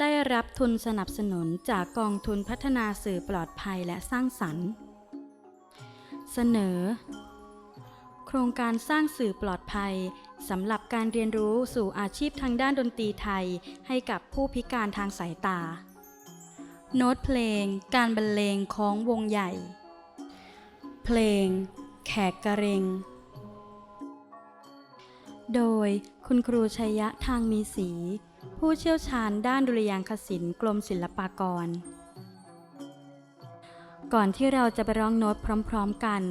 ได้รับทุนสนับสนุนจากกองทุนพัฒนาสื่อปลอดภัยและสร้างสรรค์ เสนอ โครงการสร้างสื่อปลอดภัยสำหรับการเรียนรู้สู่อาชีพทางด้านดนตรีไทยให้กับผู้พิการทางสายตา โน้ตเพลง การบรรเลงของวงใหญ่ เพลง แขกกระเรง โดยคุณครูชัยยะทางมีสี ผู้เชี่ยวชาญด้านดุริยางคศิลป์กรมศิลปากร ก่อนที่เราจะไปร้องโน้ตพร้อมๆกัน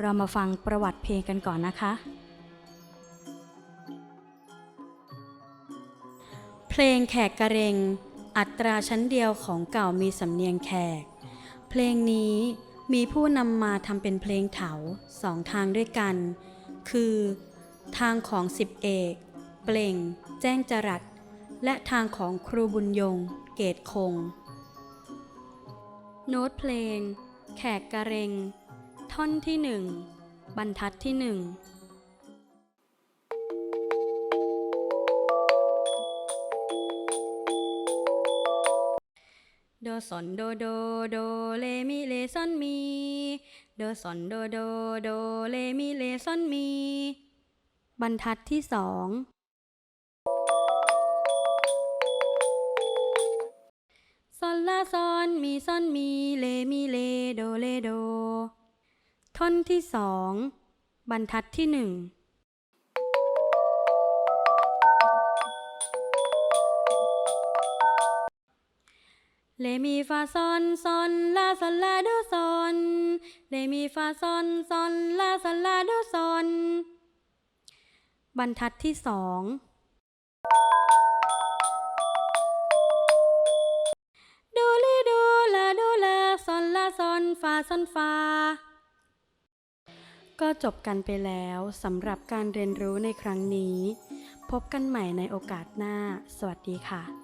เรามาฟังประวัติเพลงกันก่อนนะคะ เพลงแขกกระเรง อัตราชั้นเดียวของเก่ามีสำเนียงแขก เพลงนี้มีผู้นำมาทำเป็นเพลงเถาสองทางด้วยกัน คือ ทางของสิบเอก เปล่ง แจ้งจรัส และทางของครูบุญยง เกตคง โน้ตเพลง แขกกระเรง ท่อนที่หนึ่ง บรรทัดที่หนึ่งโดสอนโดโดโดเลมิเลซอนมี โดสอนโดโดโดเลมิเลซอนมี บรรทัดที่สองซอนลาซอนมีซอนมีเลมิเลโดเลโด ท่อนที่สองบรรทัดที่หนึ่งเลมีฟาซอนซอนลาซอนลาโดซอนเลมีฟาซอนซอนลาซอนลาโดซอน บรรทัดที่สองดเลโดลาดูลาซอนลาซอนฟาซอนฟา ก็จบกันไปแล้วสำหรับการเรียนรู้ในครั้งนี้ พบกันใหม่ในโอกาสหน้า สวัสดีค่ะ